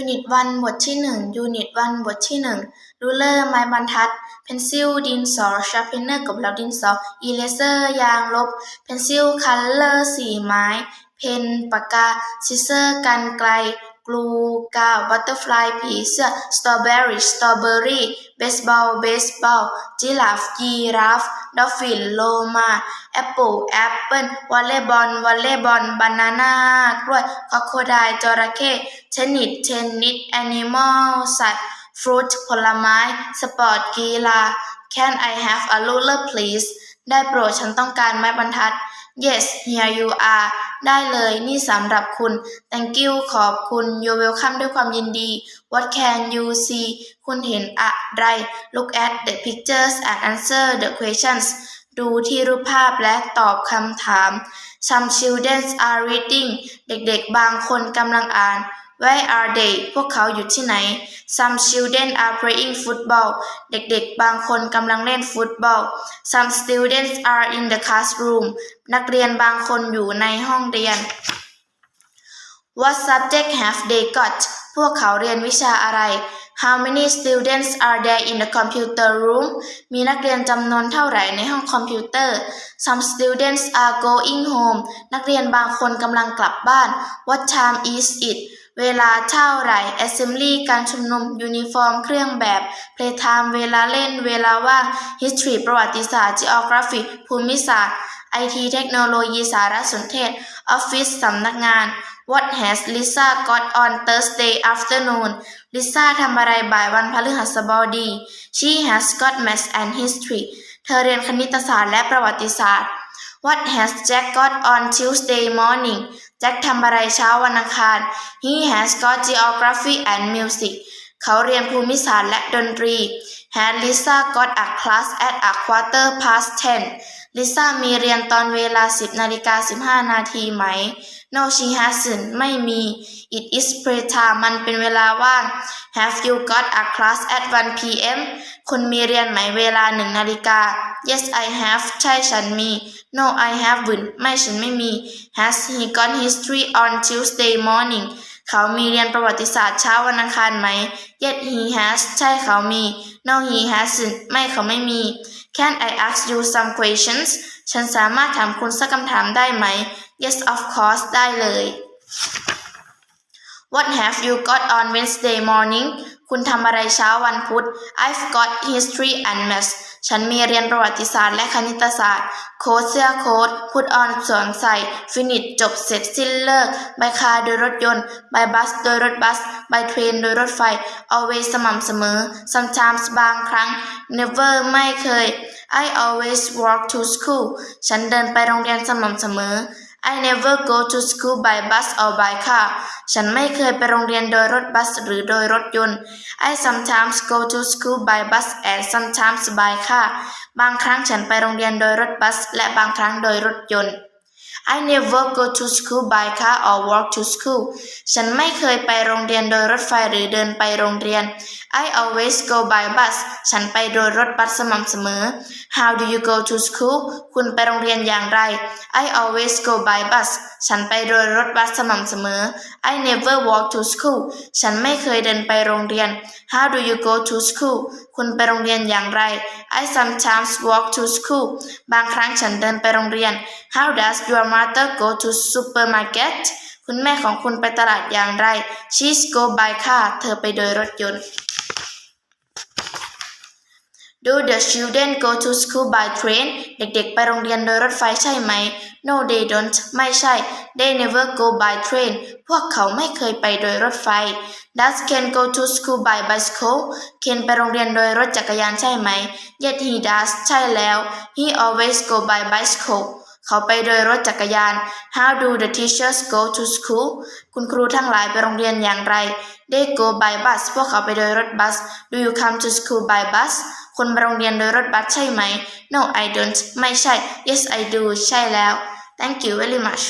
ยูนิตวันบทที่หนึ่งยูนิตวันบทที่หนึ่งรูเลอร์ไม้บรรทัด เพนซิลดินสอชาร์ปเนอร์กับเหลาดินสออีเลเซอร์ยางลบ เพนซิลคัลเลอร์สีไม้ เพนปากกาซิเซอร์กันไกล กลูกาวบัตเตอร์ฟลายผีเสื้อสตรอเบอรี่สตรอเบอรี่เบสบอลเบสบอลจิลาฟยีราฟ ดอฟฟินโลมาแอปเปิลแอปเปิลวอลเลย์บอลวอลเลย์บอลบานาน่ากล้วยคอโคดายจระเข้ชนิดเชนิดแอนิมอลสัตว์ฟรุตผลไม้สปอร์ตกีฬา Can I have a ruler please ได้โปรดฉันต้องการไม้บรรทัด Yes here you are ได้เลย นี่สำหรับคุณ Thank you ขอบคุณ You're welcome ด้วยความยินดี What can you see คุณเห็นอะไร Look at the pictures and answer the questions ดูที่รูปภาพและตอบคำถาม Some children are reading เด็กๆ บางคนกำลังอ่าน Where are they พวกเขาอยู่ที่ไหน Some children are playing football เด็กๆ บางคนกำลังเล่นฟุตบอล Some students are in the classroom นักเรียนบางคนอยู่ในห้องเรียน What subject have they got พวกเขาเรียนวิชาอะไร How many students are there in the computer room มีนักเรียนจำนวนเท่าไหร่ในห้องคอมพิวเตอร์ Some students are going home นักเรียนบางคนกำลังกลับบ้าน What time is it เวลาเท่าไหร่ Assembly การชุมนุม Uniform เครื่องแบบ Playtime เวลาเล่น เวลาว่าง History ประวัติศาสตร์ Geography ภูมิศาสตร์ IT เทคโนโลยีสารสนเทศ Office สำนักงาน What has Lisa got on Thursday afternoon ลิซ่าทำอะไรบ่ายวันพฤหัสบดี She has got math and history เธอเรียนคณิตศาสตร์และประวัติศาสตร์ What has Jack got on Tuesday morning แจ็คทำอะไรเช้าวันอังคาร He has got geography and music เขาเรียนภูมิศาสตร์และดนตรี Had Lisa got a class at a quarter past ten ลิซ่ามีเรียนตอนเวลา 10นาฬิกา15 นาทีไหม No she hasn't ไม่มี It is playtime มันเป็นเวลาว่าง Have you got a class at 1 p.m. คุณมีเรียนไหมเวลาหนึ่งนาฬิกา Yes I have ใช่ฉันมี No I haven't ไม่ฉันไม่มี Has he got history on Tuesday morning เขามีเรียนประวัติศาสตร์เช้าวันอังคารไหม Yes he has ใช่เขามี No he hasn't ไม่เขาไม่มี Can I ask you some questions ฉันสามารถถามคุณสักคำถามได้ไหม Yes of course ได้เลย What have you got on Wednesday morning คุณทำอะไรเช้าวันพุธ I've got history and math ฉันมีเรียนประวัติศาสตร์และคณิตศาสตร์ โค้ดเสื้อโค้ด put on สวมใส่ ฟินิชจบเสร็จสิ้นเลิก ใบคาโดยรถยนต์ ใบบัส โดยรถบัส ใบเทรนโดยรถไฟ always สม่ำเสมอ sometimes บางครั้ง never ไม่เคย I always walk to school ฉันเดินไปโรงเรียนสม่ำเสมอ I never go to school by bus or by car ฉันไม่เคยไปโรงเรียนโดยรถบัสหรือโดยรถยนต์ I sometimes go to school by bus and sometimes by car บางครั้งฉันไปโรงเรียนโดยรถบัส และบางครั้งโดยรถยนต์ I never go to school by car or walk to school ฉันไม่เคยไปโรงเรียนโดยรถไฟหรือเดินไปโรงเรียน I always go by bus ฉันไปโดยรถบัสสม่ำเสมอ How do you go to school คุณไปโรงเรียนอย่างไร I always go by bus ฉันไปโดยรถบัสสม่ำเสมอ I never walk to school ฉันไม่เคยเดินไปโรงเรียน How do you go to school คุณไปโรงเรียนอย่างไร I sometimes walk to school บางครั้งฉันเดินไปโรงเรียน How does your mother go to supermarket คุณแม่ของคุณไปตลาดอย่างไร She's go by car เธอไปโดยรถยนต์ Do the children go to school by train เด็กๆ ไปโรงเรียนโดยรถไฟใช่ไหม No they don't ไม่ใช่ They never go by train พวกเขาไม่เคยไปโดยรถไฟ Does Ken go to school by bicycle เคนไปโรงเรียนโดยรถจักรยานใช่ไหม Yes he does ใช่แล้ว He always go by bicycle เขาไปโดยรถจักรยาน How do the teachers go to school คุณครูทั้งหลายไปโรงเรียนอย่างไร They go by bus พวกเขาไปโดยรถบัส Do you come to school by bus คุณมาโรงเรียนโดยรถบัสใช่ไหม No I don't ไม่ใช่ Yes I do ใช่แล้ว Thank you very much